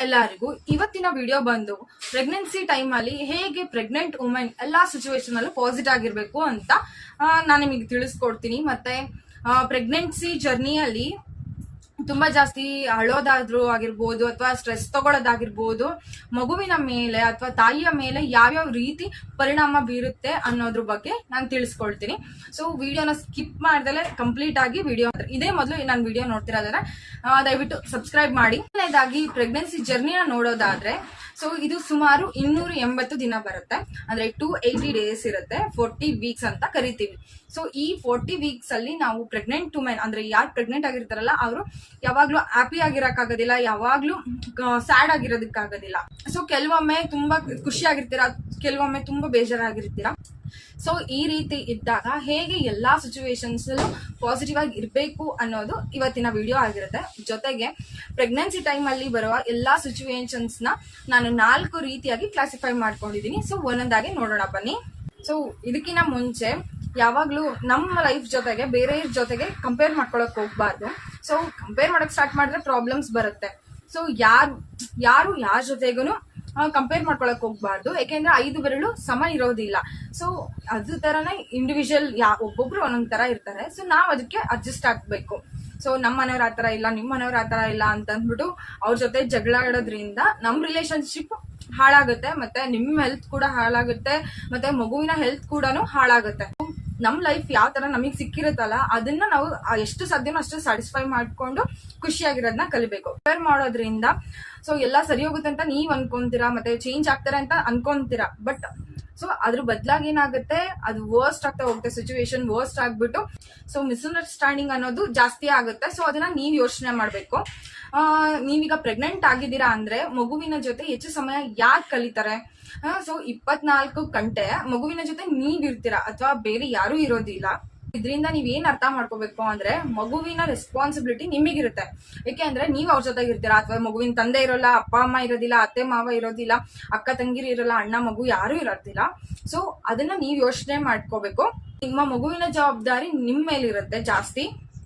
ಎಲ್ಲರಿಗೂ. ಇವತ್ತಿನ ವಿಡಿಯೋ ಬಂದು ಪ್ರೆಗ್ನೆನ್ಸಿ ಅಲ್ಲಿ ಹೇಗೆ ಪ್ರೆಗ್ನೆಂಟ್ ವುಮೆನ್ ಎಲ್ಲಾ ಸಿಚುವೇಶನ್ ಅಲ್ಲೂ ಪಾಸಿಟಿವ್ ಆಗಿರ್ಬೇಕು ಅಂತ ನಾನು ನಿಮಗೆ ತಿಳಿಸ್ಕೊಡ್ತೀನಿ. ಮತ್ತೆ ಪ್ರೆಗ್ನೆನ್ಸಿ ಜರ್ನಿಯಲ್ಲಿ ತುಂಬಾ ಜಾಸ್ತಿ ಅಳೋದಾದ್ರೂ ಆಗಿರ್ಬೋದು ಅಥವಾ ಸ್ಟ್ರೆಸ್ ತಗೊಳ್ಳೋದಾಗಿರ್ಬೋದು ಮಗುವಿನ ಮೇಲೆ ಅಥವಾ ತಾಯಿಯ ಮೇಲೆ ಯಾವ್ಯಾವ ರೀತಿ ಪರಿಣಾಮ ಬೀರುತ್ತೆ ಅನ್ನೋದ್ರ ಬಗ್ಗೆ ನಾನು ತಿಳಿಸ್ಕೊಳ್ತೀನಿ. ಸೊ ವಿಡಿಯೋನ ಸ್ಕಿಪ್ ಮಾಡ್ದಲೆ ಕಂಪ್ಲೀಟ್ ಆಗಿ ವಿಡಿಯೋ ಇದೇ ಮೊದಲು ನಾನು ವಿಡಿಯೋ ನೋಡ್ತಿರೋದಾದ್ರೆ ದಯವಿಟ್ಟು ಸಬ್ಸ್ಕ್ರೈಬ್ ಮಾಡಿ. ಮೊದಲನೇದಾಗಿ ಪ್ರೆಗ್ನೆನ್ಸಿ ಜರ್ನಿನ ನೋಡೋದಾದ್ರೆ ಸೊ ಇದು ಸುಮಾರು ಇನ್ನೂರ ಎಂಬತ್ತು ದಿನ ಬರುತ್ತೆ. ಅಂದ್ರೆ ಟೂ ಏಯ್ಟಿ ಡೇಸ್ ಇರುತ್ತೆ ಫೋರ್ಟಿ ವೀಕ್ಸ್ ಅಂತ ಕರಿತೀವಿ. ಸೊ ಈ ಫೋರ್ಟಿ ವೀಕ್ಸ್ ಅಲ್ಲಿ ನಾವು ಪ್ರೆಗ್ನೆಂಟ್ ವುಮೆನ್ ಅಂದ್ರೆ ಯಾರು ಪ್ರೆಗ್ನೆಂಟ್ ಆಗಿರ್ತಾರಲ್ಲ, ಅವರು ಯಾವಾಗ್ಲೂ ಹ್ಯಾಪಿ ಆಗಿರಕ್ಕಾಗೋದಿಲ್ಲ, ಯಾವಾಗ್ಲೂ ಸ್ಯಾಡ್ ಆಗಿರೋದಕ್ಕಾಗೋದಿಲ್ಲ. ಸೊ ಕೆಲವೊಮ್ಮೆ ತುಂಬಾ ಖುಷಿ ಆಗಿರ್ತೀರಾ, ಕೆಲವೊಮ್ಮೆ ತುಂಬಾ ಬೇಜಾರಾಗಿರ್ತೀರಾ. ಸೊ ಈ ರೀತಿ ಇದ್ದಾಗ ಹೇಗೆ ಎಲ್ಲಾ ಸಿಚುವೇಶನ್ಸ್ ಪಾಸಿಟಿವ್ ಆಗಿ ಇರಬೇಕು ಅನ್ನೋದು ಇವತ್ತಿನ ವಿಡಿಯೋ ಆಗಿರುತ್ತೆ. ಜೊತೆಗೆ ಪ್ರೆಗ್ನೆನ್ಸಿ ಟೈಮ್ ಅಲ್ಲಿ ಬರುವ ಎಲ್ಲಾ ಸಿಚುವೇಶನ್ಸ್ನ ನಾನು ನಾಲ್ಕು ರೀತಿಯಾಗಿ ಕ್ಲಾಸಿಫೈ ಮಾಡ್ಕೊಂಡಿದ್ದೀನಿ. ಸೊ ಒಂದೊಂದಾಗಿ ನೋಡೋಣ, ಬನ್ನಿ. ಸೊ ಇದಕ್ಕಿಂತ ಮುಂಚೆ ಯಾವಾಗಲೂ ನಮ್ಮ ಲೈಫ್ ಜೊತೆಗೆ, ಬೇರೆ ಜೊತೆಗೆ ಕಂಪೇರ್ ಮಾಡ್ಕೊಳಕ್ ಹೋಗ್ಬಾರ್ದು. ಸೊ ಕಂಪೇರ್ ಮಾಡಕ್ ಸ್ಟಾರ್ಟ್ ಮಾಡಿದ್ರೆ ಪ್ರಾಬ್ಲಮ್ಸ್ ಬರುತ್ತೆ. ಸೊ ಯಾರು ಯಾರು ಯಾರ ಜೊತೆಗೂ ಕಂಪೇರ್ ಮಾಡ್ಕೊಳಕ್ ಹೋಗ್ಬಾರ್ದು. ಯಾಕೆಂದ್ರೆ ಐದು ಬೆರಳು ಸಮ ಇರೋದಿಲ್ಲ. ಸೊ ಅದ್ರ ತರನೇ ಇಂಡಿವಿಜುವಲ್ ಯಾ, ಒಬ್ಬೊಬ್ರು ಒಂದೊಂದ್ ತರ ಇರ್ತಾರೆ. ಸೊ ನಾವ್ ಅದಕ್ಕೆ ಅಡ್ಜಸ್ಟ್ ಆಗ್ಬೇಕು. ಸೊ ನಮ್ಮ ಮನೆಯವ್ರ ಆತರ ಇಲ್ಲ ನಿಮ್ಮ ಮನೆಯವ್ರ ಆತರ ಇಲ್ಲ ಅಂತ ಅಂದ್ಬಿಟ್ಟು ಅವ್ರ ಜೊತೆ ಜಗಳ ಆಡೋದ್ರಿಂದ ನಮ್ ರಿಲೇಶನ್ಶಿಪ್ ಹಾಳಾಗುತ್ತೆ, ಮತ್ತೆ ನಿಮ್ ಹೆಲ್ತ್ ಕೂಡ ಹಾಳಾಗುತ್ತೆ, ಮತ್ತೆ ಮಗುವಿನ ಹೆಲ್ತ್ ಕೂಡ ಹಾಳಾಗುತ್ತೆ. ನಮ್ ಲೈಫ್ ಯಾವ ತರ ನಮಗ್ ಸಿಕ್ಕಿರುತ್ತಲ್ಲ, ಅದನ್ನ ನಾವು ಎಷ್ಟು ಸಾಧ್ಯನೋ ಅಷ್ಟು ಸ್ಯಾಟಿಸ್ಫೈ ಮಾಡ್ಕೊಂಡು ಖುಷಿಯಾಗಿರೋದನ್ನ ಕಲಿಬೇಕು. ಕಂಪೇರ್ ಮಾಡೋದ್ರಿಂದ ಸೊ ಎಲ್ಲಾ ಸರಿ ಹೋಗುತ್ತೆ ಅಂತ ನೀವ್ ಅನ್ಕೊಂತೀರಾ, ಮತ್ತೆ ಚೇಂಜ್ ಆಗ್ತಾರೆ ಅಂತ ಅನ್ಕೊಂತೀರಾ ಬಟ್ ಅದ್ರ ಬದಲಾಗಿ ಏನಾಗುತ್ತೆ, ಅದು ವರ್ಸ್ಟ್ ಆಗ್ತಾ ಹೋಗುತ್ತೆ ಸಿಚುವೇಶನ್ ವರ್ಸ್ಟ್ ಆಗ್ಬಿಟ್ಟು. ಸೊ ಮಿಸ್ಅಂಡರ್ಸ್ಟ್ಯಾಂಡಿಂಗ್ ಅನ್ನೋದು ಜಾಸ್ತಿ ಆಗುತ್ತೆ. ಸೊ ಅದನ್ನ ನೀವು ಯೋಚನೆ ಮಾಡ್ಬೇಕು. ನೀವೀಗ ಪ್ರೆಗ್ನೆಂಟ್ ಆಗಿದ್ದೀರಾ ಅಂದ್ರೆ, ಮಗುವಿನ ಜೊತೆ ಹೆಚ್ಚು ಸಮಯ ಯಾರು ಕಲಿತಾರೆ? ಸೊ ಇಪ್ಪತ್ನಾಲ್ಕು ಗಂಟೆ ಮಗುವಿನ ಜೊತೆ ನೀವ್ ಇರ್ತೀರಾ ಅಥವಾ ಬೇರೆ ಯಾರು ಇರೋದಿಲ್ಲ? ಇದರಿಂದ ನೀವ್ ಏನ್ ಅರ್ಥ ಮಾಡ್ಕೋಬೇಕು ಅಂದ್ರೆ ಮಗುವಿನ ರೆಸ್ಪಾನ್ಸಿಬಿಲಿಟಿ ನಿಮಗಿರುತ್ತೆ. ಯಾಕೆ ಅಂದ್ರೆ ನೀವ್ ಅವ್ರ ಜೊತೆಗೆ ಇರ್ತೀರಾ? ಅಥವಾ ಮಗುವಿನ ತಂದೆ ಇರೋಲ್ಲ, ಅಪ್ಪ, ಅಮ್ಮ ಇರೋದಿಲ್ಲ, ಅತ್ತೆ, ಮಾವ ಇರೋದಿಲ್ಲ, ಅಕ್ಕ, ತಂಗಿರಿ ಇರಲ್ಲ, ಅಣ್ಣ, ಮಗು ಯಾರು ಇರೋದಿಲ್ಲ. ಸೊ ಅದನ್ನ ನೀವ್ ಯೋಚನೆ ಮಾಡ್ಕೋಬೇಕು. ನಿಮ್ಮ ಮಗುವಿನ ಜವಾಬ್ದಾರಿ ನಿಮ್ ಮೇಲಿರುತ್ತೆ ಜಾಸ್ತಿ.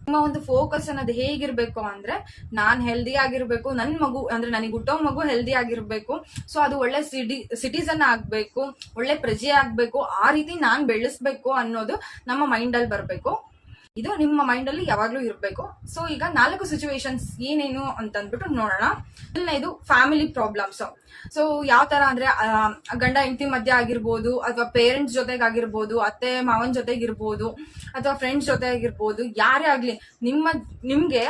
ನಿಮ್ಮ ಒಂದು ಫೋಕಸ್ ಅನ್ನೋದು ಹೇಗಿರ್ಬೇಕು ಅಂದ್ರೆ ನಾನ್ ಹೆಲ್ದಿ ಆಗಿರ್ಬೇಕು, ನನ್ ಮಗು ಅಂದ್ರೆ ನನಗೆ ಹುಟ್ಟೋ ಮಗು ಹೆಲ್ದಿ ಆಗಿರ್ಬೇಕು. ಸೊ ಅದು ಒಳ್ಳೆ ಸಿಟಿ ಸಿಟಿಸನ್ ಆಗ್ಬೇಕು, ಒಳ್ಳೆ ಪ್ರಜೆ ಆಗ್ಬೇಕು, ಆ ರೀತಿ ನಾನ್ ಬೆಳೆಸ್ಬೇಕು ಅನ್ನೋದು ನಮ್ಮ ಮೈಂಡ್ ಅಲ್ಲಿ ಬರ್ಬೇಕು. ಇದು ನಿಮ್ಮ ಮೈಂಡ್ ಅಲ್ಲಿ ಯಾವಾಗ್ಲೂ ಇರಬೇಕು. ಸೊ ಈಗ ನಾಲ್ಕು ಸಿಚುವೇಶನ್ಸ್ ಏನೇನು ಅಂತ ಅಂದ್ಬಿಟ್ಟು ನೋಡೋಣ. ಇದು ಫ್ಯಾಮಿಲಿ ಪ್ರಾಬ್ಲಮ್ಸ್ ಸೊ ಯಾವ ತರ ಅಂದ್ರೆ ಗಂಡ ಹೆಂಡತಿ ಮಧ್ಯೆ ಆಗಿರ್ಬೋದು, ಅಥವಾ ಪೇರೆಂಟ್ಸ್ ಜೊತೆಗಾಗಿರ್ಬೋದು ಅತ್ತೆ ಮಾವನ್ ಜೊತೆಗಿರ್ಬೋದು ಅಥವಾ ಫ್ರೆಂಡ್ಸ್ ಜೊತೆ ಆಗಿರ್ಬೋದು ಯಾರೇ ಆಗ್ಲಿ, ನಿಮ್ಮ, ನಿಮ್ಗೆ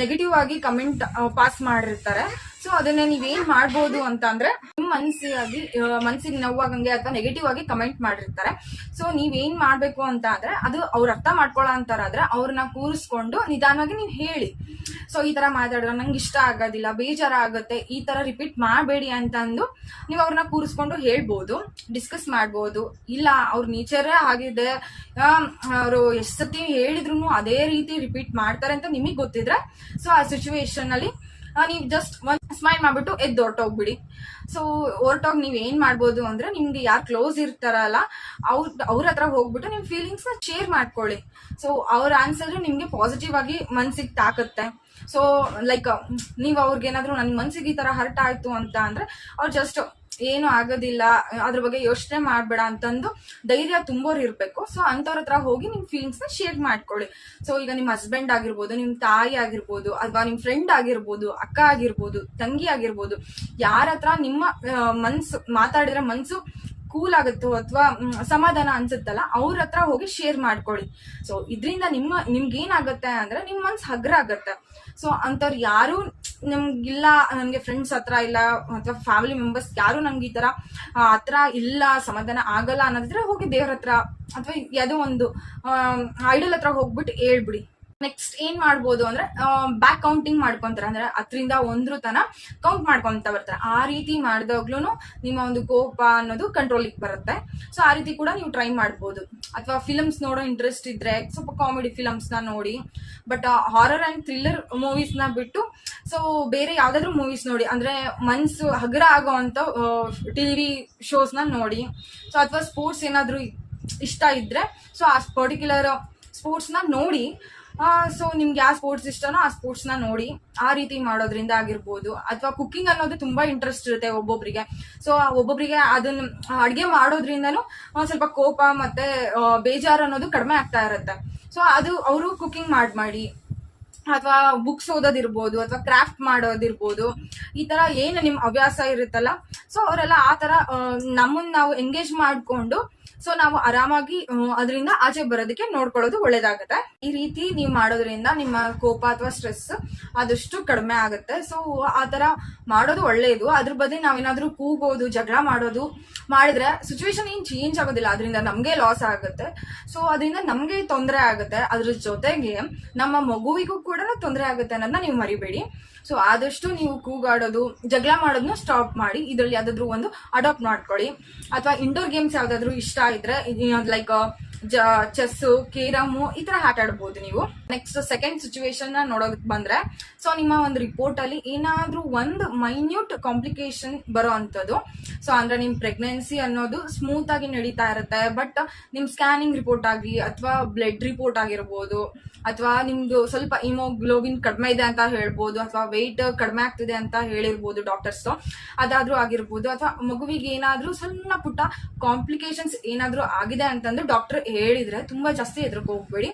ನೆಗೆಟಿವ್ ಆಗಿ ಕಮೆಂಟ್ ಪಾಸ್ ಮಾಡಿರ್ತಾರೆ. ಸೊ ಅದನ್ನ ನೀವೇನ್ ಮಾಡ್ಬೋದು ಅಂತ ಅಂದ್ರೆ ನಿಮ್ ಮನ್ಸಿಗಾಗಿ ಮನ್ಸಿಗೆ ನೋವಾಗಂಗೆ ಅಥವಾ ನೆಗೆಟಿವ್ ಆಗಿ ಕಮೆಂಟ್ ಮಾಡಿರ್ತಾರೆ. ಸೊ ನೀವೇನ್ ಮಾಡ್ಬೇಕು ಅಂತ ಅಂದ್ರೆ ಅದು ಅವ್ರ ಅರ್ಥ ಮಾಡ್ಕೊಳ್ಳೋ ಅಂತಾರಾದ್ರೆ ಅವ್ರನ್ನ ಕೂರಿಸ್ಕೊಂಡು ನಿಧಾನವಾಗಿ ನೀವು ಹೇಳಿ. ಸೊ ಈ ತರ ಮಾತಾಡಿದ್ರೆ ನಂಗೆ ಇಷ್ಟ ಆಗೋದಿಲ್ಲ ಬೇಜಾರ ಆಗುತ್ತೆ ಈ ತರ ರಿಪೀಟ್ ಮಾಡಬೇಡಿ ಅಂತ ಅಂದು ನೀವು ಅವ್ರನ್ನ ಕೂರಿಸ್ಕೊಂಡು ಹೇಳ್ಬೋದು ಡಿಸ್ಕಸ್ ಮಾಡ್ಬೋದು. ಇಲ್ಲ, ಅವ್ರ ನೇಚರೇ ಆಗಿದೆ ಅವರು ಎಷ್ಟು ಸತಿ ಹೇಳಿದ್ರು ಅದೇ ರೀತಿ ರಿಪೀಟ್ ಮಾಡ್ತಾರೆ ಅಂತ ನಿಮಗೆ ಗೊತ್ತಿದ್ರೆ ಸೊ ಆ ಸಿಚುವೇಶನ್ ಅಲ್ಲಿ ನೀವು ಜಸ್ಟ್ ಒಂದ್ ಸ್ಮೈಲ್ ಮಾಡ್ಬಿಟ್ಟು ಎದ್ದು ಹೊರಟೋಗ್ಬಿಡಿ. ಸೊ ಹೊರಟೋಗಿ ನೀವ್ ಏನ್ ಮಾಡ್ಬೋದು ಅಂದ್ರೆ ನಿಮ್ಗೆ ಯಾರು ಕ್ಲೋಸ್ ಇರ್ತಾರಲ್ಲ, ಅವ್ರ ಅವ್ರ ಹತ್ರ ಹೋಗ್ಬಿಟ್ಟು ನಿಮ್ ಫೀಲಿಂಗ್ಸ್ನ ಶೇರ್ ಮಾಡ್ಕೊಳ್ಳಿ. ಸೊ ಅವ್ರ ಆನ್ಸರ್ ನಿಮ್ಗೆ ಪಾಸಿಟಿವ್ ಆಗಿ ಮನ್ಸಿಗೆ ತಾಕತ್ತೆ. ಸೊ ಲೈಕ್ ನೀವು ಅವ್ರಿಗೇನಾದ್ರೂ ನನ್ನ ಮನ್ಸಿಗೆ ಈ ತರ ಹರ್ಟ್ ಆಯ್ತು ಅಂತ ಅಂದ್ರೆ ಅವ್ರು ಜಸ್ಟ್ ಏನು ಆಗೋದಿಲ್ಲ, ಅದ್ರ ಬಗ್ಗೆ ಯೋಚನೆ ಮಾಡಬೇಡ ಅಂತಂದು ಧೈರ್ಯ ತುಂಬೋರು ಇರಬೇಕು. ಸೊ ಅಂಥವ್ರ ಹತ್ರ ಹೋಗಿ ನಿಮ್ಮ ಫೀಲಿಂಗ್ಸ್ನ ಶೇರ್ ಮಾಡ್ಕೊಳ್ಳಿ. ಸೊ ಈಗ ನಿಮ್ಮ ಹಸ್ಬೆಂಡ್ ಆಗಿರ್ಬೋದು ನಿಮ್ಮ ತಾಯಿ ಆಗಿರ್ಬೋದು, ಅಥವಾ ನಿಮ್ಮ ಫ್ರೆಂಡ್ ಆಗಿರ್ಬೋದು, ಅಕ್ಕ ಆಗಿರ್ಬೋದು, ತಂಗಿ ಆಗಿರ್ಬೋದು, ಯಾರ ಹತ್ರ ನಿಮ್ಮ ಮನ್ಸು, ಮಾತಾಡಿದ್ರೆ ಮನ್ಸು ಕೂಲ್ ಆಗುತ್ತೋ ಅಥವಾ ಸಮಾಧಾನ ಅನ್ಸುತ್ತಲ್ಲ, ಅವ್ರ ಹತ್ರ ಹೋಗಿ ಶೇರ್ ಮಾಡ್ಕೊಳ್ಳಿ. ಸೊ ಇದರಿಂದ ನಿಮ್ಮ ನಿಮ್ಗೆ ಏನಾಗುತ್ತೆ ಅಂದ್ರೆ ನಿಮ್ ಮನ್ಸ್ ಹಗ್ರ ಆಗತ್ತೆ. ಸೊ ಅಂತವ್ರ ಯಾರು ನಮ್ಗಿಲ್ಲ ನನ್ಗೆ ಫ್ರೆಂಡ್ಸ್ ಹತ್ರ ಇಲ್ಲ, ಅಥವಾ ಫ್ಯಾಮಿಲಿ ಮೆಂಬರ್ಸ್ ಯಾರು ನಂಗೆ ಈ ತರ ಹತ್ರ ಇಲ್ಲ, ಸಮಾಧಾನ ಆಗಲ್ಲ ಅನ್ನೋದಿದ್ರೆ ಹೋಗಿ ದೇವ್ರ ಹತ್ರ, ಅಥವಾ ಯಾವುದೋ ಒಂದು ಐಡಲ್ ಹತ್ರ ಹೋಗ್ಬಿಟ್ಟು ಹೇಳ್ಬಿಡಿ. ನೆಕ್ಸ್ಟ್ ಏನ್ ಮಾಡ್ಬೋದು ಅಂದ್ರೆ ಬ್ಯಾಕ್ ಕೌಂಟಿಂಗ್ ಮಾಡ್ಕೊಂತಾರೆ. ಅಂದ್ರೆ ಹತ್ತರಿಂದ ಒಂದ್ರ ತನ ಕೌಂಟ್ ಮಾಡ್ಕೊಂತ ಬರ್ತಾರೆ. ಆ ರೀತಿ ಮಾಡಿದಾಗ್ಲೂ ನಿಮ್ಮ ಒಂದು ಕೋಪ ಅನ್ನೋದು ಕಂಟ್ರೋಲಿಗೆ ಬರುತ್ತೆ. ಸೊ ಆ ರೀತಿ ಕೂಡ ನೀವು ಟ್ರೈ ಮಾಡ್ಬೋದು. ಅಥವಾ ಫಿಲಮ್ಸ್ ನೋಡೋ ಇಂಟ್ರೆಸ್ಟ್ ಇದ್ರೆ, ಸ್ವಲ್ಪ ಕಾಮಿಡಿ ಫಿಲಮ್ಸ್ನ ನೋಡಿ. ಬಟ್ ಹಾರರ್ ಅಂಡ್ ಥ್ರಿಲ್ಲರ್ ಮೂವೀಸ್ನ ಬಿಟ್ಟು ಸೊ ಬೇರೆ ಯಾವ್ದಾದ್ರು ಮೂವೀಸ್ ನೋಡಿ. ಅಂದ್ರೆ ಮನ್ಸು ಹಗರ ಆಗೋ ಅಂತ ಟಿವಿ ಶೋಸ್ನ ನೋಡಿ. ಸೊ ಅಥವಾ ಸ್ಪೋರ್ಟ್ಸ್ ಏನಾದ್ರು ಇಷ್ಟ ಇದ್ರೆ ಸೊ ಆ ಪರ್ಟಿಕ್ಯುಲರ್ ಸ್ಪೋರ್ಟ್ಸ್ನ ನೋಡಿ. ಸೊ ನಿಮ್ಗೆ ಯಾವ ಸ್ಪೋರ್ಟ್ಸ್ ಇಷ್ಟನೋ ಆ ಸ್ಪೋರ್ಟ್ಸ್ನ ನೋಡಿ, ಆ ರೀತಿ ಮಾಡೋದ್ರಿಂದ ಆಗಿರ್ಬೋದು. ಅಥವಾ ಕುಕ್ಕಿಂಗ್ ಅನ್ನೋದು ತುಂಬಾ ಇಂಟ್ರೆಸ್ಟ್ ಇರುತ್ತೆ ಒಬ್ಬೊಬ್ರಿಗೆ. ಸೊ ಒಬ್ಬೊಬ್ರಿಗೆ ಅದನ್ನ ಅಡುಗೆ ಮಾಡೋದ್ರಿಂದನು ಒಂದ್ ಸ್ವಲ್ಪ ಕೋಪ ಮತ್ತೆ ಬೇಜಾರು ಅನ್ನೋದು ಕಡಿಮೆ ಆಗ್ತಾ ಇರುತ್ತೆ. ಸೊ ಅದು ಅವರು ಕುಕ್ಕಿಂಗ್ ಮಾಡಿ ಮಾಡಿ, ಅಥವಾ ಬುಕ್ಸ್ ಓದೋದಿರ್ಬೋದು, ಅಥವಾ ಕ್ರಾಫ್ಟ್ ಮಾಡೋದಿರ್ಬೋದು, ಈ ತರ ಏನು ನಿಮ್ ಹವ್ಯಾಸ ಇರುತ್ತಲ್ಲ ಸೊ ಅವರೆಲ್ಲ ಆ ತರ ನಮ್ಮನ್ನ ನಾವು ಎಂಗೇಜ್ ಮಾಡ್ಕೊಂಡು ಸೊ ನಾವು ಆರಾಮಾಗಿ ಅದರಿಂದ ಆಚೆ ಬರೋದಕ್ಕೆ ನೋಡ್ಕೊಳ್ಳೋದು ಒಳ್ಳೇದಾಗುತ್ತೆ. ಈ ರೀತಿ ನೀವು ಮಾಡೋದ್ರಿಂದ ನಿಮ್ಮ ಕೋಪ ಅಥವಾ ಸ್ಟ್ರೆಸ್ ಆದಷ್ಟು ಕಡಿಮೆ ಆಗುತ್ತೆ. ಸೊ ಆ ತರ ಮಾಡೋದು ಒಳ್ಳೆಯದು ಅದ್ರ ಬದಲು ನಾವೇನಾದ್ರೂ ಕೂಗೋದು ಜಗಳ ಮಾಡೋದು ಮಾಡಿದ್ರೆ ಸಿಚುವೇಶನ್ ಏನ್ ಚೇಂಜ್ ಆಗೋದಿಲ್ಲ. ಅದರಿಂದ ನಮ್ಗೆ ಲಾಸ್ ಆಗುತ್ತೆ. ಸೊ ಅದರಿಂದ ನಮ್ಗೆ ತೊಂದರೆ ಆಗುತ್ತೆ. ಅದ್ರ ಜೊತೆಗೆ ನಮ್ಮ ಮಗುವಿಗೂ ಕೂಡ ತೊಂದರೆ ಆಗುತ್ತೆ ಅನ್ನೋದನ್ನ ನೀವು ಮರಿಬೇಡಿ. ಸೊ ಆದಷ್ಟು ನೀವು ಕೂಗಾಡೋದು ಜಗಳ ಮಾಡೋದನ್ನ ಸ್ಟಾಪ್ ಮಾಡಿ, ಇದರಲ್ಲಿ ಯಾವ್ದಾದ್ರು ಒಂದು ಅಡಾಪ್ಟ್ ಮಾಡ್ಕೊಳ್ಳಿ. ಅಥವಾ ಇಂಡೋರ್ ಗೇಮ್ಸ್ ಯಾವ್ದಾದ್ರು ಇಷ್ಟ ಇದ್ರೆ ಲೈಕ್ ಚೆಸ್ ಕೇರಮು, ಈ ತರ ಆಟ ಆಡ್ಬೋದು ನೀವು. ನೆಕ್ಸ್ಟ್ ಸೆಕೆಂಡ್ ಸಿಚುವೇಶನ್ ನೋಡೋದಕ್ ಬಂದ್ರೆ ಸೊ ನಿಮ್ಮ ಒಂದು ರಿಪೋರ್ಟ್ ಅಲ್ಲಿ ಏನಾದ್ರೂ ಒಂದು ಮೈನ್ಯೂಟ್ ಕಾಂಪ್ಲಿಕೇಶನ್ ಬರೋ ಅಂತದ್ದು ಸೊ ಅಂದ್ರೆ ನಿಮ್ ಪ್ರೆಗ್ನೆನ್ಸಿ ಅನ್ನೋದು ಸ್ಮೂತ್ ಆಗಿ ನಡೀತಾ ಇರುತ್ತೆ ಬಟ್ ನಿಮ್ ಸ್ಕ್ಯಾನಿಂಗ್ ರಿಪೋರ್ಟ್ ಆಗಿ ಅಥವಾ ಬ್ಲಡ್ ರಿಪೋರ್ಟ್ ಆಗಿರ್ಬೋದು, ಅಥವಾ ನಿಮ್ದು ಸ್ವಲ್ಪ ಇಮೋಗ್ಲೋಬಿನ್ ಕಡಿಮೆ ಇದೆ ಅಂತ ಹೇಳ್ಬೋದು, ಅಥವಾ ವೆಯ್ಟ್ ಕಡಿಮೆ ಆಗ್ತಿದೆ ಅಂತ ಹೇಳಿರ್ಬೋದು ಡಾಕ್ಟರ್ಸ್ ಅದಾದ್ರೂ ಆಗಿರ್ಬೋದು, ಅಥವಾ ಮಗುವಿಗೆ ಏನಾದ್ರೂ ಸಣ್ಣ ಪುಟ್ಟ ಕಾಂಪ್ಲಿಕೇಶನ್ಸ್ ಏನಾದ್ರೂ ಆಗಿದೆ ಅಂತಂದ್ರೆ ಡಾಕ್ಟರ್ ಹೇಳಿದ್ರೆ ತುಂಬಾ ಜಾಸ್ತಿ ಎದ್ರಕ್ಕೆ ಹೋಗ್ಬೇಡಿ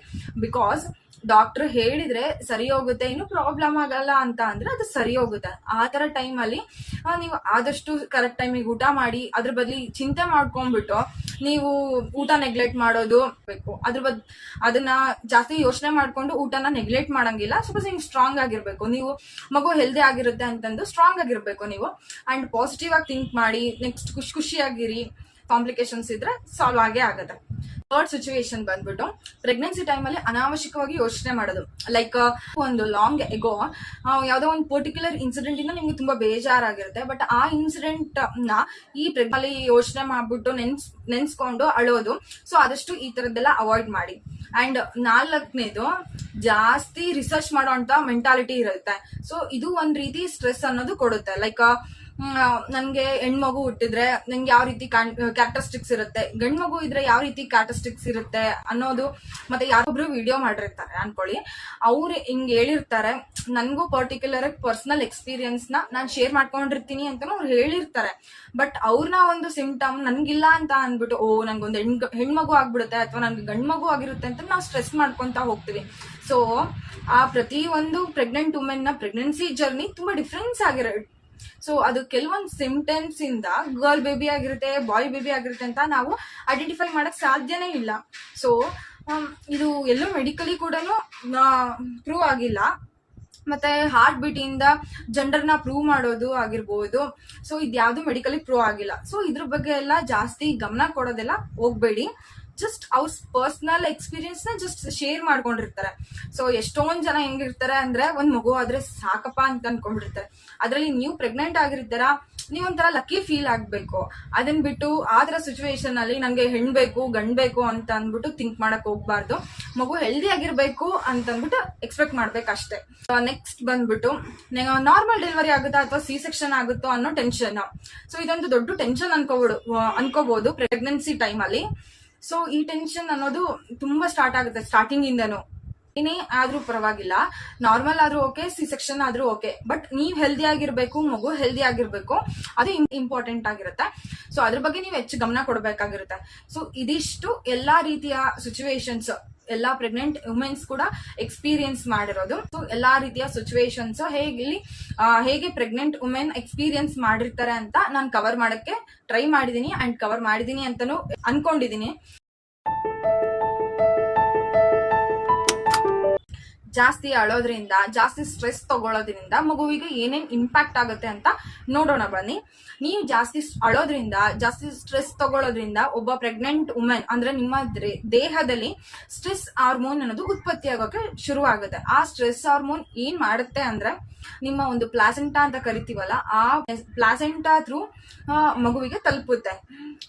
ಬಿಕಾಸ್ ಡಾಕ್ಟರ್ ಹೇಳಿದ್ರೆ ಸರಿ ಹೋಗುತ್ತೆ, ಇನ್ನು ಪ್ರಾಬ್ಲಮ್ ಆಗಲ್ಲ ಅಂತ ಅಂದ್ರೆ ಅದು ಸರಿ ಹೋಗುತ್ತೆ. ಆ ತರ ಟೈಮಲ್ಲಿ ನೀವು ಆದಷ್ಟು ಕರೆಕ್ಟ್ ಟೈಮಿಗೆ ಊಟ ಮಾಡಿ, ಅದ್ರ ಬದಲಿ ಚಿಂತೆ ಮಾಡ್ಕೊಂಡ್ಬಿಟ್ಟು ನೀವು ಊಟ ನೆಗ್ಲೆಕ್ಟ್ ಮಾಡೋದು, ಬೇಕು. ಅದ್ರ ಬದ್, ಅದನ್ನ ಜಾಸ್ತಿ ಯೋಚನೆ ಮಾಡ್ಕೊಂಡು ಊಟನ ನೆಗ್ಲೆಕ್ಟ್ ಮಾಡಂಗಿಲ್ಲ. ಸಪೋಸ್ ನಿಮ್ಗೆ ಸ್ಟ್ರಾಂಗ್ ಆಗಿರ್ಬೇಕು, ನೀವು ಮಗು ಹೆಲ್ದಿ ಆಗಿರುತ್ತೆ ಅಂತಂದು ಸ್ಟ್ರಾಂಗ್ ಆಗಿರ್ಬೇಕು ನೀವು. ಅಂಡ್ ಪಾಸಿಟಿವ್ ಆಗಿ ಥಿಂಕ್ ಮಾಡಿ ನೆಕ್ಸ್ಟ್ ಖುಷಿ, ಖುಷಿಯಾಗಿರಿ ಕಾಂಪ್ಲಿಕೇಶನ್ಸ್ ಇದ್ರೆ ಸಾಲ್ವ್ ಆಗೇ ಆಗುತ್ತೆ. ಥರ್ಡ್ ಸಿಚುವೇಶನ್ ಬಂದ್ಬಿಟ್ಟು ಪ್ರೆಗ್ನೆನ್ಸಿ ಟೈಮಲ್ಲಿ ಅನಾವಶ್ಯಕವಾಗಿ ಯೋಚನೆ ಮಾಡೋದು. ಲೈಕ್ ಒಂದು ಲಾಂಗ್ ಎಗೋ ಯಾವುದೋ ಒಂದು ಪರ್ಟಿಕ್ಯುಲರ್ ಇನ್ಸಿಡೆಂಟ್ ಇಂದ ನಿಮ್ಗೆ ತುಂಬಾ ಬೇಜಾರಾಗಿರುತ್ತೆ. ಬಟ್ ಆ ಇನ್ಸಿಡೆಂಟ್ನ ಈ ಪ್ರೆಗ್ನಲ್ಲಿ ಯೋಚನೆ ಮಾಡ್ಬಿಟ್ಟು ನೆನ್ಸ್, ನೆನ್ಸ್ಕೊಂಡು ಅಳೋದು. ಸೊ ಆದಷ್ಟು ಈ ತರದ್ದೆಲ್ಲ ಅವಾಯ್ಡ್ ಮಾಡಿ. ಅಂಡ್ ನಾಲ್ಕನೇದು, ಜಾಸ್ತಿ ರಿಸರ್ಚ್ ಮಾಡೋಂತ ಮೆಂಟಾಲಿಟಿ ಇರುತ್ತೆ. ಸೊ ಇದು ಒಂದ್ ರೀತಿ ಸ್ಟ್ರೆಸ್ ಅನ್ನೋದು ಕೊಡುತ್ತೆ. ಲೈಕ್ ನನ್ಗೆ ಹೆಣ್ಮಗು ಹುಟ್ಟಿದ್ರೆ ನಂಗೆ ಯಾವ ರೀತಿ ಕ್ಯಾರೆಕ್ಟರಿಸ್ಟಿಕ್ಸ್ ಇರುತ್ತೆ? ಗಂಡ್ ಮಗು ಇದ್ರೆ ಯಾವ ರೀತಿ ಕ್ಯಾರೆಕ್ಟರಿಸ್ಟಿಕ್ಸ್ ಇರುತ್ತೆ ಅನ್ನೋದು ಮತ್ತೆ ಯಾರೊಬ್ರು ವಿಡಿಯೋ ಮಾಡಿರ್ತಾರೆ ಅನ್ಕೊಳ್ಳಿ. ಅವ್ರು ಹಿಂಗ್ ಹೇಳಿರ್ತಾರೆ, ನನ್ಗೂ ಪರ್ಟಿಕ್ಯುಲರ್ ಪರ್ಸನಲ್ ಎಕ್ಸ್ಪೀರಿಯನ್ಸ್ನ ನಾನ್ ಶೇರ್ ಮಾಡ್ಕೊಂಡಿರ್ತೀನಿ ಅಂತಲೂ ಅವ್ರು ಹೇಳಿರ್ತಾರೆ. ಬಟ್ ಅವ್ರನ್ನ ಒಂದು ಸಿಂಪ್ಟಮ್ ನನ್ಗಿಲ್ಲ ಅಂತ ಅಂದ್ಬಿಟ್ಟು, ಓ, ನಂಗೊಂದು ಹೆಣ್, ಹೆಣ್ಮಗು ಆಗ್ಬಿಡುತ್ತೆ ಅಥವಾ ನನ್ಗೆ ಗಂಡ್ ಮಗು ಆಗಿರುತ್ತೆ ಅಂತ ನಾವು ಸ್ಟ್ರೆಸ್ ಮಾಡ್ಕೊಂತ ಹೋಗ್ತೀವಿ. ಸೊ ಆ ಪ್ರತಿ ಒಂದು ಪ್ರೆಗ್ನೆಂಟ್ನ ಪ್ರೆಗ್ನೆನ್ಸಿ ಜರ್ನಿ ತುಂಬಾ ಡಿಫ್ರೆನ್ಸ್ ಆಗಿರೋ ಸೊ ಅದು ಕೆಲವೊಂದು ಸಿಂಪ್ಟಮ್ಸ್ ಇಂದ ಗರ್ಲ್ ಬೇಬಿ ಆಗಿರುತ್ತೆ ಬಾಯ್ ಬೇಬಿ ಆಗಿರುತ್ತೆ ಅಂತ ನಾವು ಐಡೆಂಟಿಫೈ ಮಾಡಕ್ ಸಾಧ್ಯನೇ ಇಲ್ಲ. ಸೊ ಇದು ಎಲ್ಲೂ ಮೆಡಿಕಲಿ ಕೂಡ ಪ್ರೂವ್ ಆಗಿಲ್ಲ. ಮತ್ತೆ ಹಾರ್ಟ್ ಬೀಟ್ ಇಂದ ಜೆಂಡರ್ನ ಪ್ರೂವ್ ಮಾಡೋದು ಆಗಿರ್ಬೋದು. ಸೊ ಇದ್ಯಾವುದು ಮೆಡಿಕಲಿ ಪ್ರೂವ್ ಆಗಿಲ್ಲ. ಸೊ ಇದ್ರ ಬಗ್ಗೆ ಎಲ್ಲ ಜಾಸ್ತಿ ಗಮನ ಕೊಡೋದೆಲ್ಲ ಹೋಗ್ಬೇಡಿ. ಜಸ್ಟ್ ಅವ್ರ ಪರ್ಸನಲ್ ಎಕ್ಸ್ಪೀರಿಯನ್ಸ್ನ ಜಸ್ಟ್ ಶೇರ್ ಮಾಡ್ಕೊಂಡಿರ್ತಾರೆ. ಸೊ ಎಷ್ಟೊಂದ್ ಜನ ಹೆಂಗಿರ್ತಾರೆ ಅಂದ್ರೆ ಒಂದ್ ಮಗು ಆದ್ರೆ ಸಾಕಪ್ಪ ಅಂತ ಅನ್ಕೊಂಡಿರ್ತಾರೆ ಅದ್ರಲ್ಲಿ ನೀವು ಪ್ರೆಗ್ನೆಂಟ್ ಆಗಿರ್ತಾರ, ನೀವ್ ಒಂಥರ ಲಕ್ಕಿ ಫೀಲ್ ಆಗ್ಬೇಕು. ಅದನ್ ಬಿಟ್ಟು ಆದ್ರ ಸಿಚುವೇಶನ್ ಅಲ್ಲಿ ನಂಗೆ ಹೆಣ್ ಬೇಕು, ಗಂಡ್ ಬೇಕು ಅಂತ ಅಂದ್ಬಿಟ್ಟು ಥಿಂಕ್ ಮಾಡಕ್ ಹೋಗ್ಬಾರ್ದು. ಮಗು ಹೆಲ್ದಿ ಆಗಿರ್ಬೇಕು ಅಂತ ಅಂದ್ಬಿಟ್ಟು ಎಕ್ಸ್ಪೆಕ್ಟ್ ಮಾಡ್ಬೇಕಷ್ಟೇ ನೆಕ್ಸ್ಟ್ ಬಂದ್ಬಿಟ್ಟು ನಾರ್ಮಲ್ ಡೆಲಿವರಿ ಆಗುತ್ತಾ ಅಥವಾ ಸಿ ಸೆಕ್ಷನ್ ಆಗುತ್ತೋ ಅನ್ನೋ ಟೆನ್ಷನ್ ಸೊ ಇದೊಂದು ದೊಡ್ಡ ಟೆನ್ಷನ್ ಅನ್ಕೋಬೋದು ಅನ್ಕೋಬಹುದು ಪ್ರೆಗ್ನೆನ್ಸಿ ಟೈಮ್ ಅಲ್ಲಿ. ಸೊ ಈ ಟೆನ್ಷನ್ ಅನ್ನೋದು ತುಂಬಾ ಸ್ಟಾರ್ಟ್ ಆಗುತ್ತೆ ಸ್ಟಾರ್ಟಿಂಗ್ ಇಂದನು. ಏನೇ ಆದ್ರೂ ಪರವಾಗಿಲ್ಲ. ನಾರ್ಮಲ್ ಆದ್ರೂ ಓಕೆ ಸಿ ಸೆಕ್ಷನ್ ಆದ್ರೂ ಓಕೆ ಬಟ್ ನೀವ್ ಹೆಲ್ದಿ ಆಗಿರ್ಬೇಕು, ಮಗು ಹೆಲ್ದಿ ಆಗಿರ್ಬೇಕು, ಅದು ಇಂಪಾರ್ಟೆಂಟ್ ಆಗಿರುತ್ತೆ. ಸೊ ಅದ್ರ ಬಗ್ಗೆ ನೀವು ಹೆಚ್ಚು ಗಮನ ಕೊಡಬೇಕಾಗಿರುತ್ತೆ. ಸೊ ಇದಿಷ್ಟು ಎಲ್ಲಾ ರೀತಿಯ ಸಿಚುವೇಶನ್ಸ್ ಎಲ್ಲಾ ಪ್ರೆಗ್ನೆಂಟ್ ವುಮೆನ್ಸ್ ಕೂಡ ಎಕ್ಸ್ಪೀರಿಯನ್ಸ್ ಮಾಡಿರೋದು. ಸೊ ಎಲ್ಲಾ ರೀತಿಯ ಸಿಚುವೇಶನ್ಸ್ ಹೇಗೆ ಇಲ್ಲಿ ಹೇಗೆ ಪ್ರೆಗ್ನೆಂಟ್ ವುಮೆನ್ ಎಕ್ಸ್ಪೀರಿಯನ್ಸ್ ಮಾಡಿರ್ತಾರೆ ಅಂತ ನಾನು ಕವರ್ ಮಾಡಕ್ಕೆ ಟ್ರೈ ಮಾಡಿದೀನಿ ಅಂಡ್ ಕವರ್ ಮಾಡಿದೀನಿ ಅಂತಾನು ಅನ್ಕೊಂಡಿದೀನಿ. ಜಾಸ್ತಿ ಅಳೋದ್ರಿಂದ, ಜಾಸ್ತಿ ಸ್ಟ್ರೆಸ್ ತಗೊಳ್ಳೋದ್ರಿಂದ ಮಗುವಿಗೆ ಏನೇನ್ ಇಂಪ್ಯಾಕ್ಟ್ ಆಗುತ್ತೆ ಅಂತ ನೋಡೋಣ ಬನ್ನಿ. ನೀವು ಜಾಸ್ತಿ ಅಳೋದ್ರಿಂದ, ಜಾಸ್ತಿ ಸ್ಟ್ರೆಸ್ ತಗೊಳ್ಳೋದ್ರಿಂದ ಒಬ್ಬ ಪ್ರೆಗ್ನೆಂಟ್ ವುಮೆನ್ ಅಂದ್ರೆ ನಿಮ್ಮ ದೇಹದಲ್ಲಿ ಸ್ಟ್ರೆಸ್ ಹಾರ್ಮೋನ್ ಅನ್ನೋದು ಉತ್ಪತ್ತಿ ಆಗೋಕೆ ಶುರು ಆ ಸ್ಟ್ರೆಸ್ ಹಾರ್ಮೋನ್ ಏನ್ ಮಾಡುತ್ತೆ ಅಂದ್ರೆ ನಿಮ್ಮ ಒಂದು ಪ್ಲಾಸೆಂಟಾ ಅಂತ ಕರಿತೀವಲ್ಲ, ಆ ಪ್ಲಾಸೆಂಟಾ ಥ್ರೂ ಮಗುವಿಗೆ ತಲುಪುತ್ತೆ.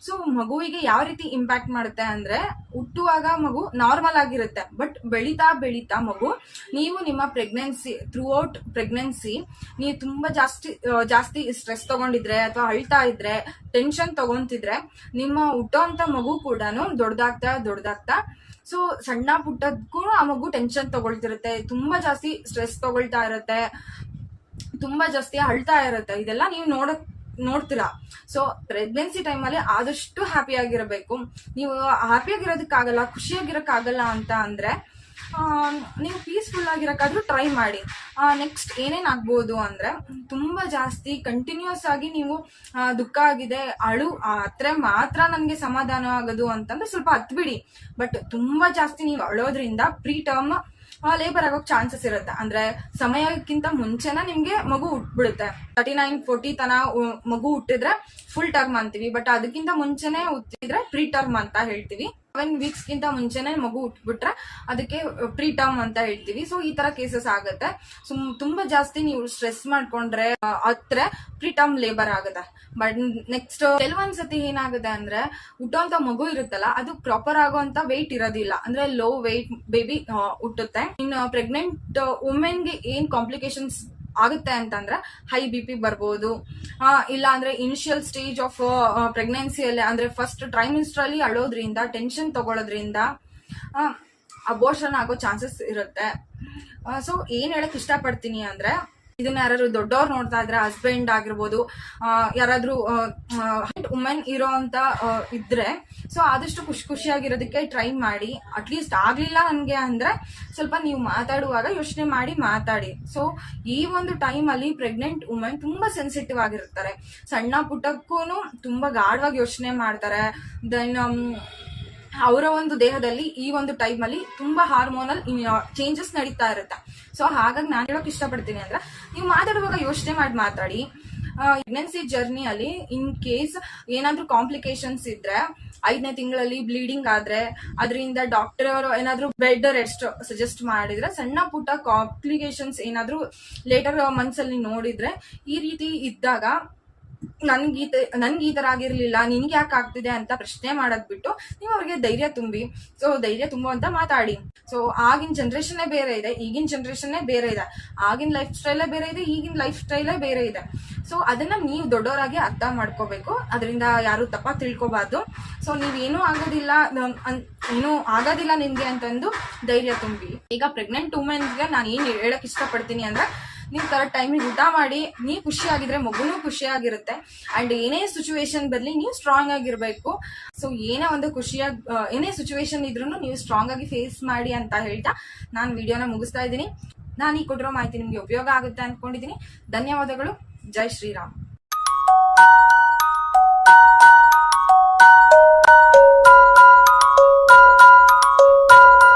ಸೊ ಮಗುವಿಗೆ ಯಾವ ರೀತಿ ಇಂಪ್ಯಾಕ್ಟ್ ಮಾಡುತ್ತೆ ಅಂದ್ರೆ, ಹುಟ್ಟುವಾಗ ಮಗು ನಾರ್ಮಲ್ ಆಗಿರುತ್ತೆ ಬಟ್ ಬೆಳೀತಾ ಬೆಳೀತಾ ಮಗು, ನೀವು ನಿಮ್ಮ ಪ್ರೆಗ್ನೆನ್ಸಿ ಥ್ರೂ ಔಟ್ ಪ್ರೆಗ್ನೆನ್ಸಿ ನೀವು ತುಂಬಾ ಜಾಸ್ತಿ ಜಾಸ್ತಿ ಸ್ಟ್ರೆಸ್ ತಗೊಂಡಿದ್ರೆ ಅಥವಾ ಅಳ್ತಾ ಇದ್ರೆ ಟೆನ್ಷನ್ ತಗೊಂತಿದ್ರೆ, ನಿಮ್ಮ ಹುಟ್ಟೋಂತ ಮಗು ಕೂಡ ದೊಡ್ಡದಾಗ್ತಾ ದೊಡ್ಡದಾಗ್ತಾ ಸೊ ಸಣ್ಣ ಪುಟ್ಟದಕ್ಕೂ ಆ ಮಗು ಟೆನ್ಷನ್ ತಗೊಳ್ತಿರುತ್ತೆ, ತುಂಬಾ ಜಾಸ್ತಿ ಸ್ಟ್ರೆಸ್ ತಗೊಳ್ತಾ ಇರುತ್ತೆ, ತುಂಬಾ ಜಾಸ್ತಿ ಅಳ್ತಾ ಇರುತ್ತೆ. ಇದೆಲ್ಲ ನೀವು ನೋಡಕ್, ನೋಡ್ತೀರಾ? ಸೊ ಪ್ರೆಗ್ನೆನ್ಸಿ ಟೈಮಲ್ಲಿ ಆದಷ್ಟು ಹ್ಯಾಪಿ ಆಗಿರಬೇಕು. ನೀವು ಹ್ಯಾಪಿ ಆಗಿರೋದಕ್ಕಾಗಲ್ಲ, ಖುಷಿಯಾಗಿರೋಕ್ಕಾಗಲ್ಲ ಅಂತ ಅಂದ್ರೆ ನೀವು ಪೀಸ್ಫುಲ್ ಆಗಿರೋಕ್ಕಾದ್ರೂ ಟ್ರೈ ಮಾಡಿ. ನೆಕ್ಸ್ಟ್ ಏನೇನು ಆಗ್ಬೋದು ಅಂದರೆ ತುಂಬ ಜಾಸ್ತಿ ಕಂಟಿನ್ಯೂಸ್ ಆಗಿ ನೀವು ದುಃಖ ಆಗಿದೆ, ಅಳು ಹತ್ರ ಮಾತ್ರ ನನಗೆ ಸಮಾಧಾನ ಆಗೋದು ಅಂತಂದ್ರೆ ಸ್ವಲ್ಪ ಹತ್ಬಿಡಿ. ಬಟ್ ತುಂಬ ಜಾಸ್ತಿ ನೀವು ಅಳೋದ್ರಿಂದ ಪ್ರೀ ಟರ್ಮ್ ಲೇಬರ್ ಆಗೋಕ್ ಚಾನ್ಸಸ್ ಇರುತ್ತೆ. ಅಂದ್ರೆ ಸಮಯಕ್ಕಿಂತ ಮುಂಚೆನ ನಿಮ್ಗೆ ಮಗು ಹುಟ್ಬಿಡುತ್ತೆ. ತರ್ಟಿ ನೈನ್ ಫೋರ್ಟಿ ತನ ಮಗು ಹುಟ್ಟಿದ್ರೆ ಫುಲ್ ಟರ್ಮ್ ಅಂತೀವಿ. ಬಟ್ ಅದಕ್ಕಿಂತ ಮುಂಚೆನೆ ಹುಟ್ಟಿದ್ರೆ ಪ್ರೀ ಟರ್ಮ್ ಅಂತ ಹೇಳ್ತೀವಿ. ಸೆವೆನ್ ವೀಕ್ಸ್ ಗಿಂತ ಮುಂಚೆನೆ ಮಗು ಉಟ್ಬಿಟ್ರೆ ಅದಕ್ಕೆ ಪ್ರೀ ಟರ್ಮ್ ಅಂತ ಹೇಳ್ತೀವಿ. ಸೊ ಈ ತರ ಕೇಸಸ್ ಆಗುತ್ತೆ. ಸುಮ್, ತುಂಬಾ ಜಾಸ್ತಿ ನೀವು ಸ್ಟ್ರೆಸ್ ಮಾಡ್ಕೊಂಡ್ರೆ ಹತ್ರ ಪ್ರೀ ಟರ್ಮ್ ಲೇಬರ್ ಆಗುತ್ತೆ ಬಟ್ ನೆಕ್ಸ್ಟ್ ಕೆಲವೊಂದ್ಸತಿ ಏನಾಗುತ್ತೆ ಅಂದ್ರೆ ಹುಟ್ಟೋಂತ ಮಗು ಇರುತ್ತಲ್ಲ, ಅದು ಪ್ರಾಪರ್ ಆಗೋಂತ ವೆಯ್ಟ್ ಇರೋದಿಲ್ಲ. ಅಂದ್ರೆ ಲೋ ವೆಯ್ಟ್ ಬೇಬಿ ಹುಟ್ಟುತ್ತೆ. ಇನ್ನು ಪ್ರೆಗ್ನೆಂಟ್ ವುಮೆನ್ಗೆ ಏನ್ ಕಾಂಪ್ಲಿಕೇಶನ್ಸ್ ಆಗುತ್ತೆ ಅಂತಂದ್ರೆ ಹೈ ಬಿ ಪಿ ಬರ್ಬೋದು. ಇಲ್ಲ ಅಂದ್ರೆ ಇನಿಷಿಯಲ್ ಸ್ಟೇಜ್ ಆಫ್ ಪ್ರೆಗ್ನೆನ್ಸಿಯಲ್ಲಿ ಅಂದ್ರೆ ಫಸ್ಟ್ ಅಲ್ಲಿ ಅಳೋದ್ರಿಂದ ಟೆನ್ಷನ್ ತಗೊಳ್ಳೋದ್ರಿಂದ ಅಬೋರ್ಷನ್ ಆಗೋ ಚಾನ್ಸಸ್ ಇರುತ್ತೆ. ಸೊ ಏನ್ ಹೇಳಕ್ ಇಷ್ಟಪಡ್ತೀನಿ ಅಂದ್ರೆ ಇದನ್ನ ಯಾರಾದ್ರು ದೊಡ್ಡವ್ರು ನೋಡ್ತಾ ಇದ್ರೆ ಹಸ್ಬೆಂಡ್ ಆಗಿರ್ಬೋದು ಯಾರಾದ್ರೂ ವುಮೆನ್ ಇರೋ ಅಂತ ಇದ್ರೆ ಸೊ ಆದಷ್ಟು ಖುಷಿ ಖುಷಿಯಾಗಿರೋದಕ್ಕೆ ಟ್ರೈ ಮಾಡಿ. ಅಟ್ಲೀಸ್ಟ್ ಆಗ್ಲಿಲ್ಲ ನನಗೆ ಅಂದ್ರೆ ಸ್ವಲ್ಪ ನೀವು ಮಾತಾಡುವಾಗ ಯೋಚನೆ ಮಾಡಿ ಮಾತಾಡಿ. ಸೊ ಈ ಒಂದು ಟೈಮ್ ಅಲ್ಲಿ ಪ್ರೆಗ್ನೆಂಟ್ ವುಮೆನ್ ತುಂಬಾ ಸೆನ್ಸಿಟಿವ್ ಆಗಿರ್ತಾರೆ. ಸಣ್ಣ ಪುಟ್ಟಕ್ಕೂ ತುಂಬಾ ಗಾಢವಾಗಿ ಯೋಚನೆ ಮಾಡ್ತಾರೆ. ದೆನ್ ಅವರ ಒಂದು ದೇಹದಲ್ಲಿ ಈ ಒಂದು ಟೈಮ್ ಅಲ್ಲಿ ತುಂಬಾ ಹಾರ್ಮೋನಲ್ ಚೇಂಜಸ್ ನಡೀತಾ ಇರುತ್ತೆ. ಸೊ ಹಾಗಾಗಿ ನಾನು ಹೇಳೋಕೆ ಇಷ್ಟಪಡ್ತೀನಿ ಅಂದ್ರೆ, ನೀವು ಮಾತಾಡುವಾಗ ಯೋಚನೆ ಮಾಡಿ ಮಾತಾಡಿ. ಪ್ರೆಗ್ನೆನ್ಸಿ ಜರ್ನಿಯಲ್ಲಿ ಇನ್ ಕೇಸ್ ಏನಾದ್ರೂ ಕಾಂಪ್ಲಿಕೇಶನ್ಸ್ ಇದ್ರೆ, ಐದನೇ ತಿಂಗಳಲ್ಲಿ ಬ್ಲೀಡಿಂಗ್ ಆದ್ರೆ, ಅದರಿಂದ ಡಾಕ್ಟರ್ ಅವರು ಏನಾದ್ರೂ ಬೆಡ್ ರೆಸ್ಟ್ ಸಜೆಸ್ಟ್ ಮಾಡಿದ್ರೆ, ಸಣ್ಣ ಪುಟ್ಟ ಕಾಂಪ್ಲಿಕೇಶನ್ಸ್ ಏನಾದ್ರೂ ಲೇಟರ್ ಮಂತ್ಸ್ ಅಲ್ಲಿ ನೋಡಿದ್ರೆ, ಈ ರೀತಿ ಇದ್ದಾಗ ನನ್ಗೆ ನನ್ಗೆ ಈ ತರ ಆಗಿರ್ಲಿಲ್ಲ, ನಿನ್ಗೆ ಯಾಕೆ ಆಗ್ತಿದೆ ಅಂತ ಪ್ರಶ್ನೆ ಮಾಡೋದ್ ಬಿಟ್ಟು ನೀವು ಅವ್ರಿಗೆ ಧೈರ್ಯ ತುಂಬಿ. ಸೊ ಧೈರ್ಯ ತುಂಬುವಂತ ಮಾತಾಡಿ. ಸೊ ಆಗಿನ ಜನ್ರೇಷನ್ನೇ ಬೇರೆ ಇದೆ, ಈಗಿನ ಜನ್ರೇಷನ್ನೇ ಬೇರೆ ಇದೆ. ಆಗಿನ ಲೈಫ್ ಸ್ಟೈಲೇ ಬೇರೆ ಇದೆ, ಈಗಿನ ಲೈಫ್ ಸ್ಟೈಲೇ ಬೇರೆ ಇದೆ. ಸೊ ಅದನ್ನ ನೀವು ದೊಡ್ಡವರಾಗಿ ಅರ್ಥ ಮಾಡ್ಕೋಬೇಕು. ಅದರಿಂದ ಯಾರು ತಪ್ಪ ತಿಳ್ಕೊಬಾರ್ದು. ಸೊ ನೀವೇನೂ ಆಗೋದಿಲ್ಲ ಏನೂ ಆಗೋದಿಲ್ಲ ನಿಮ್ಗೆ ಅಂತಂದು ಧೈರ್ಯ ತುಂಬಿ. ಈಗ ಪ್ರೆಗ್ನೆಂಟ್ ವುಮೆನ್ಸ್ಗೆ ನಾನು ಏನ್ ಹೇಳಕ್ ಇಷ್ಟಪಡ್ತೀನಿ ಅಂದ್ರೆ ನೀವು ಕರೆಕ್ಟ್ ಟೈಮಿಗೆ ಊಟ ಮಾಡಿ, ನೀವು ಖುಷಿಯಾಗಿದ್ರೆ ಮಗುನೂ ಖುಷಿಯಾಗಿರುತ್ತೆ. ಅಂಡ್ ಏನೇ ಸಿಚುವೇಶನ್ ಬರಲಿ ನೀವು ಸ್ಟ್ರಾಂಗ್ ಆಗಿರ್ಬೇಕು. ಸೊ ಏನೇ ಒಂದು ಖುಷಿಯಾಗಿ ಏನೇ ಸಿಚುವೇಶನ್ ಇದ್ರೂ ನೀವು ಸ್ಟ್ರಾಂಗ್ ಆಗಿ ಫೇಸ್ ಮಾಡಿ ಅಂತ ಹೇಳ್ತಾ ನಾನು ವಿಡಿಯೋನ ಮುಗಿಸ್ತಾ ಇದ್ದೀನಿ. ನಾನು ಈ ಕೊಟ್ಟಿರೋ ಮಾಹಿತಿ ನಿಮಗೆ ಉಪಯೋಗ ಆಗುತ್ತೆ ಅಂದ್ಕೊಂಡಿದ್ದೀನಿ ಧನ್ಯವಾದಗಳು. ಜೈ ಶ್ರೀರಾಮ್.